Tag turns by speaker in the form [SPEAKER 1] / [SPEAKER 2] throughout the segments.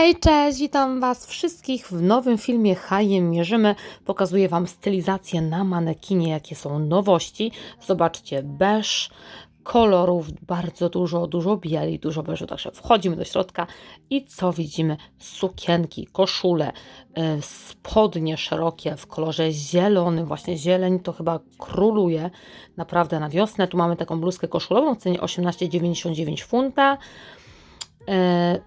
[SPEAKER 1] Hej, cześć, witam Was wszystkich w nowym filmie Hajem Mierzymy. Pokazuję Wam stylizację na manekinie, jakie są nowości. Zobaczcie, beż, kolorów bardzo dużo, dużo bieli, dużo beżu, także wchodzimy do środka i co widzimy? Sukienki, koszule, y, spodnie szerokie w kolorze zielonym, właśnie zieleń to chyba króluje naprawdę na wiosnę. Tu mamy taką bluzkę koszulową w cenie 18,99 funta e,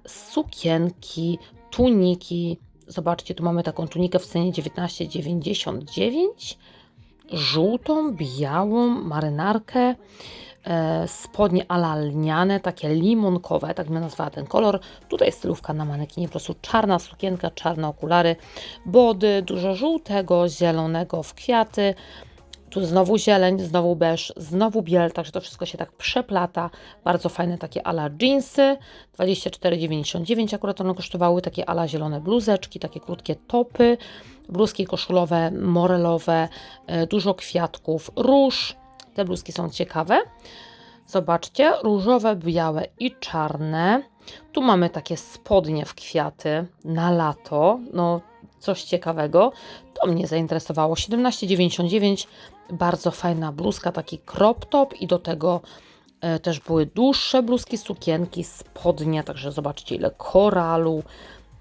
[SPEAKER 1] sukienki, tuniki. Zobaczcie, tu mamy taką tunikę w cenie 19,99. Żółtą, białą marynarkę. E, spodnie ala lniane, takie limonkowe, tak bym nazwała ten kolor. Tutaj stylówka na manekinie, po prostu czarna sukienka, czarne okulary, body, dużo żółtego, zielonego w kwiaty. Tu znowu zieleń, znowu beż, znowu biel, także to wszystko się tak przeplata. Bardzo fajne takie ala jeansy, 24,99 akurat one kosztowały, takie ala zielone bluzeczki, takie krótkie topy, bluzki koszulowe, morelowe, e, dużo kwiatków, róż. Te bluzki są ciekawe. Zobaczcie, różowe, białe i czarne. Tu mamy takie spodnie w kwiaty na lato. No, coś ciekawego. To mnie zainteresowało. 17,99. Bardzo fajna bluzka, taki crop top i do tego e, też były dłuższe bluzki, sukienki, spodnie. Także zobaczcie ile koralu,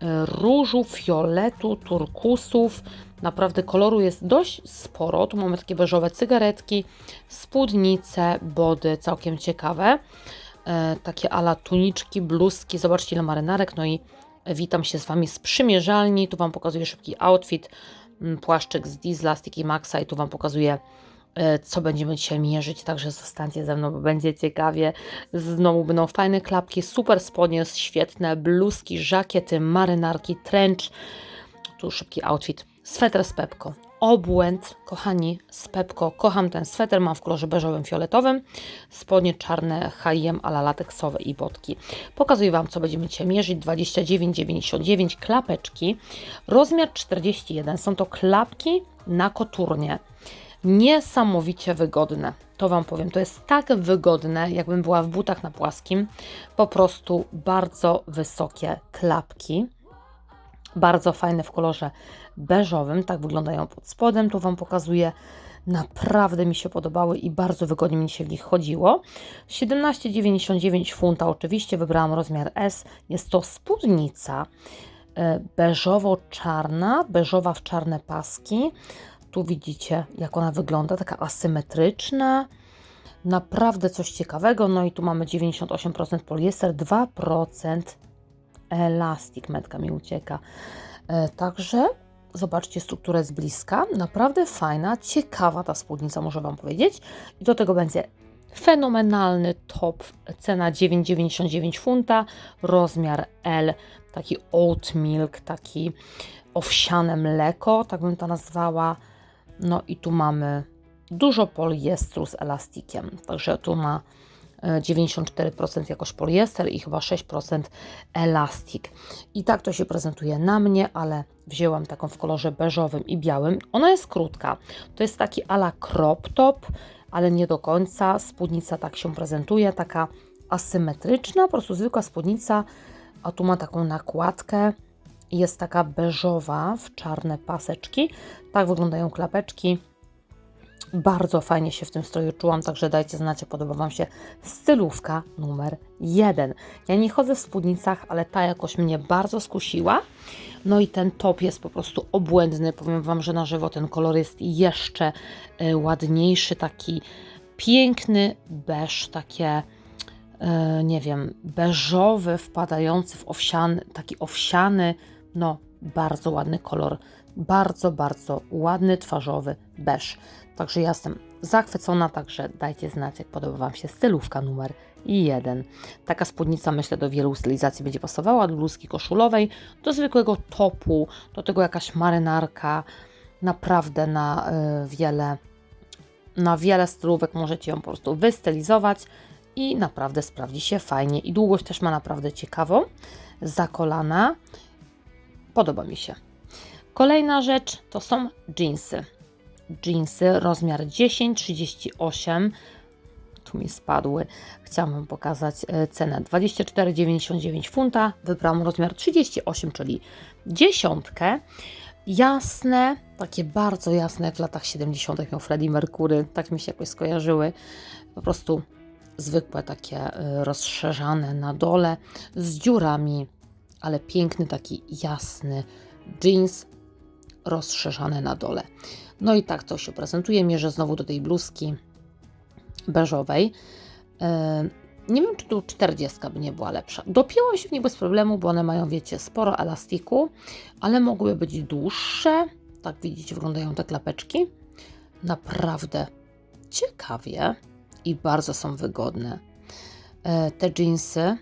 [SPEAKER 1] e, różu, fioletu, turkusów. Naprawdę koloru jest dość sporo. Tu mamy takie beżowe cygaretki, spódnice, body, całkiem ciekawe. E, takie ala tuniczki, bluzki. Zobaczcie ile marynarek. No i witam się z Wami z przymierzalni. Tu Wam pokazuję szybki outfit. Mm, Płaszczyk z Diesla, Sticky Maxa i tu Wam pokazuję e, co będziemy dzisiaj mierzyć, także zostańcie ze mną, bo będzie ciekawie. Znowu będą fajne klapki, super spodnie, świetne bluzki, żakiety, marynarki, trench. Tu szybki outfit. Sweter z Pepko. Obłęd, kochani, z Pepko. Kocham ten sweter, mam w kolorze beżowym, fioletowym. Spodnie czarne, H&M, ala lateksowe i botki. Pokazuję Wam, co będziemy dzisiaj mierzyć. 29,99 klapeczki. Rozmiar 41. Są to klapki na koturnie. Niesamowicie wygodne. To Wam powiem, to jest tak wygodne, jakbym była w butach na płaskim. Po prostu bardzo wysokie klapki. Bardzo fajne w kolorze beżowym. Tak wyglądają pod spodem. Tu Wam pokazuję. Naprawdę mi się podobały i bardzo wygodnie mi się w nich chodziło. 17,99 funta. Oczywiście wybrałam rozmiar S. Jest to spódnica e, beżowo-czarna, beżowa w czarne paski. Tu widzicie, jak ona wygląda, taka asymetryczna. Naprawdę coś ciekawego. No i tu mamy 98% poliester, 2% elastik, metka mi ucieka. E, Także zobaczcie strukturę z bliska. Naprawdę fajna, ciekawa ta spódnica, muszę Wam powiedzieć. I do tego będzie fenomenalny top, cena 9,99 funta, rozmiar L, taki oat milk, taki owsiane mleko, tak bym to nazwała. No i tu mamy dużo poliestru z elastikiem, także tu ma 94% jakoś poliester i chyba 6% elastik. I tak to się prezentuje na mnie, ale wzięłam taką w kolorze beżowym i białym. Ona jest krótka. To jest taki ala crop top, ale nie do końca. Spódnica tak się prezentuje, taka asymetryczna, po prostu zwykła spódnica, a tu ma taką nakładkę. Jest taka beżowa w czarne paseczki. Tak wyglądają klapeczki. Bardzo fajnie się w tym stroju czułam, także dajcie znać, podoba Wam się stylówka numer jeden. Ja nie chodzę w spódnicach, ale ta jakoś mnie bardzo skusiła. No i ten top jest po prostu obłędny. Powiem Wam, że na żywo ten kolor jest jeszcze e, ładniejszy, taki piękny beż, takie e, nie wiem, beżowy, wpadający w owsiany, taki owsiany, no bardzo ładny kolor, bardzo, bardzo ładny, twarzowy beż. Także ja jestem zachwycona, także dajcie znać, jak podoba Wam się stylówka numer jeden. Taka spódnica, myślę, do wielu stylizacji będzie pasowała, do bluzki koszulowej, do zwykłego topu, do tego jakaś marynarka, naprawdę na y, wiele, na wiele stylówek możecie ją po prostu wystylizować i naprawdę sprawdzi się fajnie. I długość też ma naprawdę ciekawą, zakolana. Podoba mi się. Kolejna rzecz to są jeansy. Jeansy rozmiar 10, 38. Tu tu mi spadły. Chciałam Wam pokazać e, cenę 24,99 funta. Wybrałam rozmiar 38, czyli dziesiątkę. Jasne, takie bardzo jasne, jak w latach 70. miał Freddie Mercury, tak mi się jakoś skojarzyły. Po prostu zwykłe, takie e, rozszerzane na dole, z dziurami, ale piękny, taki jasny jeans rozszerzane na dole. No i tak to się prezentuje. Mierzę znowu do tej bluzki beżowej. E, nie wiem, czy tu 40 by nie była lepsza. Dopięłam się w nie bez problemu, bo one mają, wiecie, sporo elastiku, ale mogły być dłuższe. Tak widzicie, wyglądają te klapeczki. Naprawdę ciekawie i bardzo są wygodne. E, te jeansy,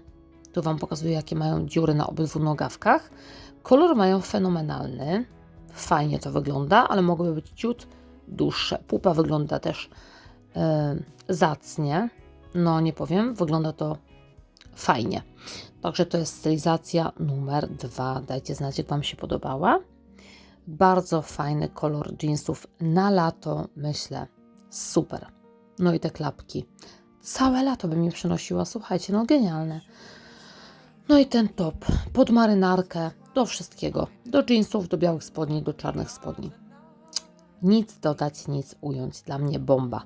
[SPEAKER 1] tu Wam pokazuję, jakie mają dziury na obydwu nogawkach. Kolor mają fenomenalny. Fajnie to wygląda, ale mogłyby być ciut dłuższe. Pupa wygląda też e, zacnie. No nie powiem, wygląda to fajnie. Także to jest stylizacja numer dwa. Dajcie znać, jak Wam się podobała. Bardzo fajny kolor jeansów na lato, myślę. Super. No i te klapki. Całe lato by mi przynosiła, słuchajcie, no genialne. No i ten top pod marynarkę, do wszystkiego. Do jeansów, do białych spodni, do czarnych spodni. Nic dodać, nic ująć. Dla mnie bomba.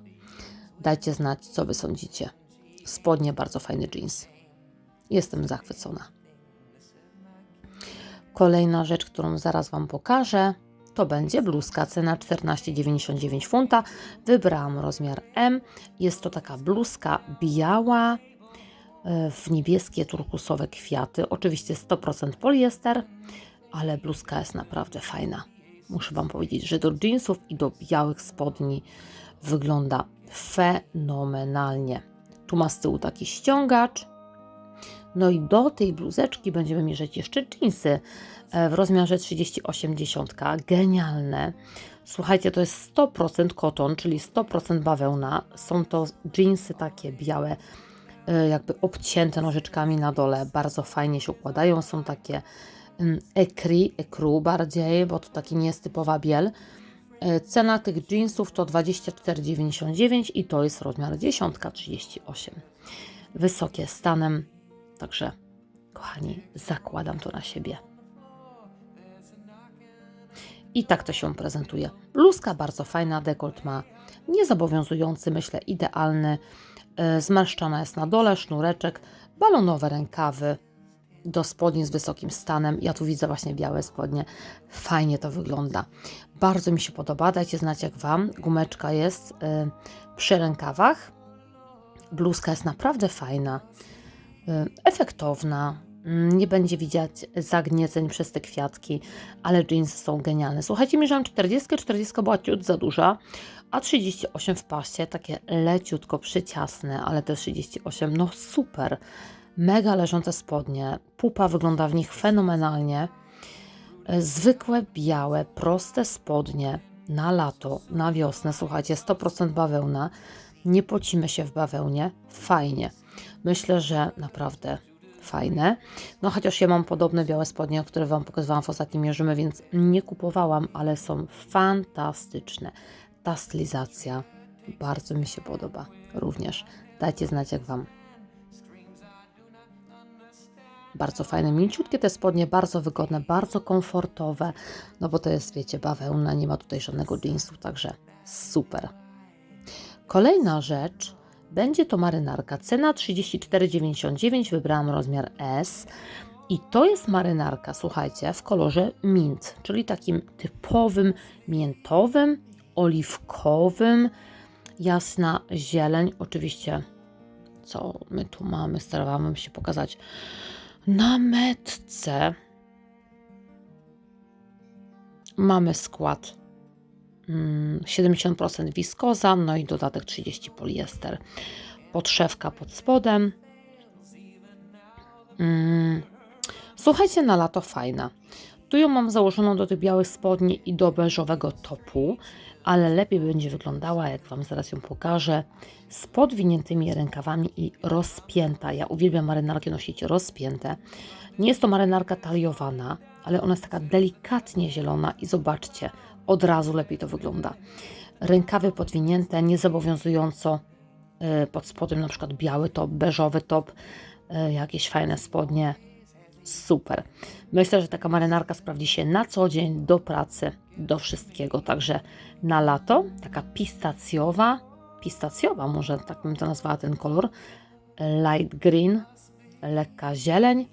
[SPEAKER 1] Dajcie znać, co Wy sądzicie. Spodnie, bardzo fajny jeans. Jestem zachwycona. Kolejna rzecz, którą zaraz Wam pokażę, to będzie bluzka. Cena 14,99 funta. Wybrałam rozmiar M. Jest to taka bluzka biała w niebieskie turkusowe kwiaty. Oczywiście 100% poliester, ale bluzka jest naprawdę fajna. Muszę Wam powiedzieć, że do jeansów i do białych spodni wygląda fenomenalnie. Tu ma z tyłu taki ściągacz. No i do tej bluzeczki będziemy mierzyć jeszcze jeansy e, w rozmiarze 38,10. Genialne. Słuchajcie, to jest 100% koton, czyli 100% bawełna. Są to jeansy takie białe, jakby obcięte nożyczkami na dole. Bardzo fajnie się układają. Są takie ekri, ekru bardziej, bo to taki nie jest typowa biel. E, Cena tych jeansów to 24,99 i to jest rozmiar 10, 38. Wysokie stanem, także kochani, zakładam to na siebie. I tak to się prezentuje. Bluzka bardzo fajna, dekolt ma niezobowiązujący, myślę idealny. E, Zmarszczona jest na dole, sznureczek, balonowe rękawy, do spodni z wysokim stanem. Ja tu widzę właśnie białe spodnie. Fajnie to wygląda. Bardzo mi się podoba. Dajcie znać jak Wam. Gumeczka jest y, przy rękawach. Bluzka jest naprawdę fajna. Y, efektowna. Mm, Nie będzie widzieć zagnieceń przez te kwiatki, ale jeansy są genialne. Słuchajcie, mierzałam 40, 40 była ciut za duża, a 38 w pasie, takie leciutko przyciasne, ale te 38, no super mega leżące spodnie. Pupa wygląda w nich fenomenalnie. Zwykłe, białe, proste spodnie na lato, na wiosnę. Słuchajcie, 100% bawełna. Nie pocimy się w bawełnie. Fajnie. Myślę, że naprawdę fajne. No chociaż ja mam podobne białe spodnie, które Wam pokazywałam w ostatnim mierzymy, więc nie kupowałam, ale są fantastyczne. Ta stylizacja bardzo mi się podoba również. Dajcie znać, jak Wam Bardzo fajne, mięciutkie te spodnie, bardzo wygodne, bardzo komfortowe, no bo to jest, wiecie, bawełna, nie ma tutaj żadnego jeansu, także super. Kolejna rzecz, będzie to marynarka, cena 34,99, wybrałam rozmiar S. I to jest marynarka, słuchajcie, w kolorze mint, czyli takim typowym miętowym, oliwkowym, jasna zieleń. Oczywiście, co my tu mamy, starałam się pokazać na metce mamy skład 70% mm, wiskoza, no i dodatek 30 poliester. Podszewka pod spodem. Mm, słuchajcie, na lato fajna. Tu ją mam założoną do tych białych spodni i do beżowego topu, ale lepiej będzie wyglądała, jak Wam zaraz ją pokażę, z podwiniętymi rękawami i rozpięta. Ja uwielbiam marynarki nosić rozpięte. Nie jest to marynarka taliowana, ale ona jest taka delikatnie zielona i zobaczcie, od razu lepiej to wygląda. Rękawy podwinięte, niezobowiązująco y, pod spodem na przykład biały top, beżowy top, y, jakieś fajne spodnie. Super. Myślę, że taka marynarka sprawdzi się na co dzień, do pracy, do wszystkiego. Także na lato, taka pistacjowa, pistacjowa może tak bym to nazwała ten kolor, light green, lekka zieleń.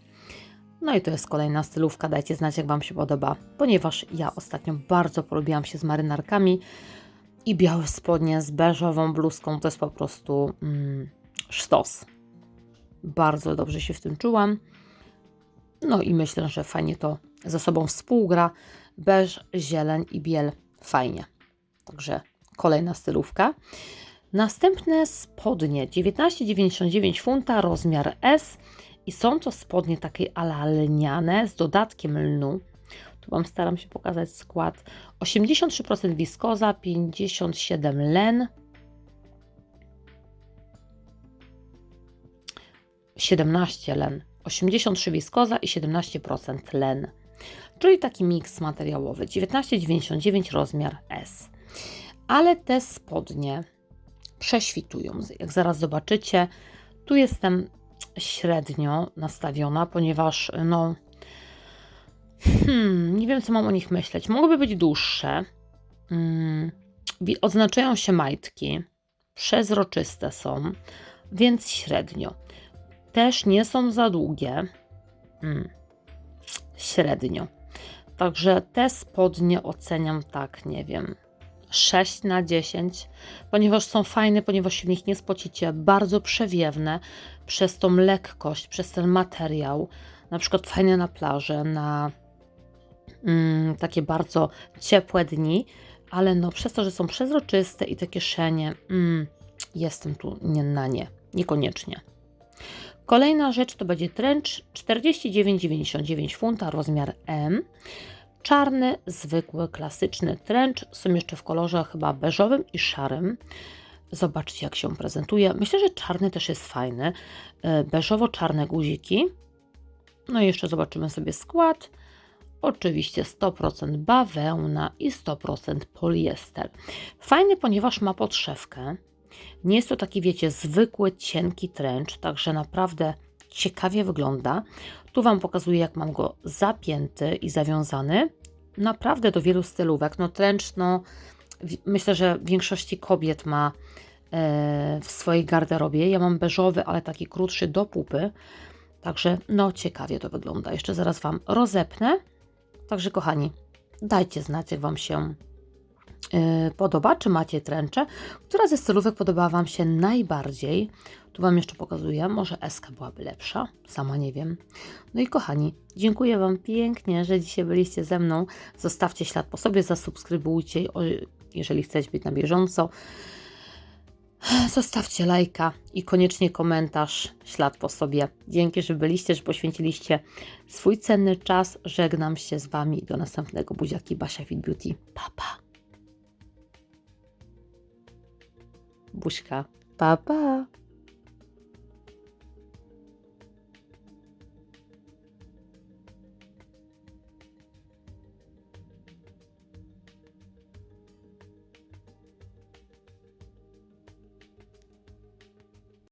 [SPEAKER 1] No i to jest kolejna stylówka, dajcie znać jak Wam się podoba, ponieważ ja ostatnio bardzo polubiłam się z marynarkami i białe spodnie z beżową bluzką to jest po prostu mm, sztos. Bardzo dobrze się w tym czułam. No i myślę, że fajnie to ze sobą współgra. Beż, zieleń i biel fajnie. Także kolejna stylówka. Następne spodnie 19,99 funta, rozmiar S i są to spodnie takie ala lniane z dodatkiem lnu. Tu Wam staram się pokazać skład. 83% wiskoza, 57 len, 17 len, 83 wiskoza i 17% len. Czyli taki miks materiałowy. 19,99 rozmiar S. Ale te spodnie prześwitują. Jak zaraz zobaczycie, tu jestem średnio nastawiona, ponieważ no hmm, nie wiem co mam o nich myśleć. Mogłyby być dłuższe. Hmm, odznaczają się majtki. Przezroczyste są, więc średnio. Też nie są za długie. Hmm, średnio. Także te spodnie oceniam tak, nie wiem, 6 na 10, ponieważ są fajne, ponieważ się w nich nie spocicie, bardzo przewiewne przez tą lekkość, przez ten materiał, na przykład fajne na plaży, na mm, takie bardzo ciepłe dni, ale no przez to, że są przezroczyste i te kieszenie, mm, jestem tu nie na nie, niekoniecznie. Kolejna rzecz to będzie trench 49,99 funta, rozmiar M. Czarny, zwykły, klasyczny trench. Są jeszcze w kolorze chyba beżowym i szarym. Zobaczcie, jak się prezentuje. Myślę, że czarny też jest fajny. E, Beżowo-czarne guziki. No i jeszcze zobaczymy sobie skład. Oczywiście 100% bawełna i 100% poliester. Fajny, ponieważ ma podszewkę. Nie jest to taki, wiecie, zwykły, cienki trench, także naprawdę ciekawie wygląda. Tu Wam pokazuję, jak mam go zapięty i zawiązany. Naprawdę do wielu stylówek. No trench, no myślę, że większości kobiet ma e, w swojej garderobie. Ja mam beżowy, ale taki krótszy do pupy. Także no ciekawie to wygląda. Jeszcze zaraz Wam rozepnę. Także kochani, dajcie znać, jak Wam się podoba, czy macie tręcze. Która ze stylówek podobała Wam się najbardziej? Tu Wam jeszcze pokazuję, może SK byłaby lepsza, sama nie wiem. No i kochani, dziękuję Wam pięknie, że dzisiaj byliście ze mną. Zostawcie ślad po sobie, zasubskrybujcie, jeżeli chcecie być na bieżąco. Zostawcie lajka i koniecznie komentarz, ślad po sobie. Dzięki, że byliście, że poświęciliście swój cenny czas. Żegnam się z Wami do następnego buziaki Basia Fit Beauty. Pa, pa. Buźka. Pa, pa.